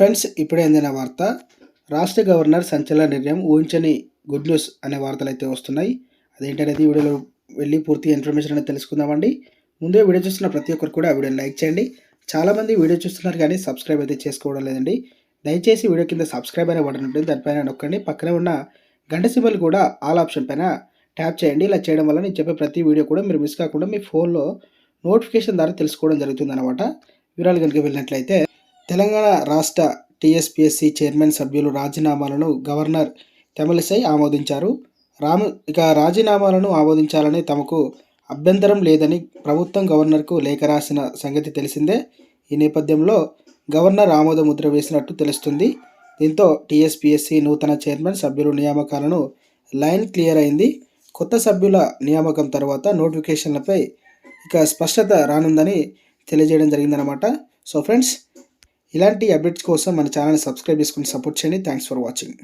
Friends ఇప్పుడే అందిన వార్త. రాష్ట్ర గవర్నర్ సంచలన నిర్ణయం ఊహించని గుడ్ న్యూస్ అనే వార్తలు అయితే వస్తున్నాయి. అదేంటనేది వీడియోలో వెళ్ళి పూర్తి ఇన్ఫర్మేషన్ అనేది తెలుసుకుందామండి. ముందే వీడియో చూస్తున్న ప్రతి ఒక్కరు కూడా ఆ వీడియోని లైక్ చేయండి. చాలామంది వీడియో చూస్తున్నారు కానీ సబ్స్క్రైబ్ అయితే చేసుకోవడం లేదండి. దయచేసి వీడియో కింద సబ్స్క్రైబ్ అనే బటన్ ఉంటుంది. దానిపైన నొక్కండి. పక్కనే ఉన్న గంట సింబల్ కూడా ఆల్ ఆప్షన్ పైన ట్యాప్ చేయండి. ఇలా చేయడం వల్ల నేను చెప్పే ప్రతి వీడియో కూడా మీరు మిస్ కాకుండా మీ ఫోన్లో నోటిఫికేషన్ ద్వారా తెలుసుకోవడం జరుగుతుంది అనమాట వివరాలు కనుక వెళ్ళినట్లయితే తెలంగాణ రాష్ట్ర టీఎస్పీఎస్సీ చైర్మన్ సభ్యులు రాజీనామాలను గవర్నర్ తమిళిసై ఆమోదించారు. రాము ఇక రాజీనామాలను ఆమోదించాలని తమకు అభ్యంతరం లేదని ప్రభుత్వం గవర్నర్కు లేఖ రాసిన సంగతి తెలిసిందే. ఈ నేపథ్యంలో గవర్నర్ ఆమోద ముద్ర వేసినట్టు తెలుస్తుంది. దీంతో టీఎస్పీఎస్సీ నూతన చైర్మన్ సభ్యుల నియామకాలను లైన్ క్లియర్ అయింది. కొత్త సభ్యుల నియామకం తర్వాత నోటిఫికేషన్లపై ఇక స్పష్టత రానుందని తెలియజేయడం జరిగిందనమాట సో ఫ్రెండ్స్ ఇలాంటి అప్డేట్స్ కోసం మన ఛానల్ని సబ్స్క్రైబ్ చేసుకుని సపోర్ట్ చేయండి. Thanks for watching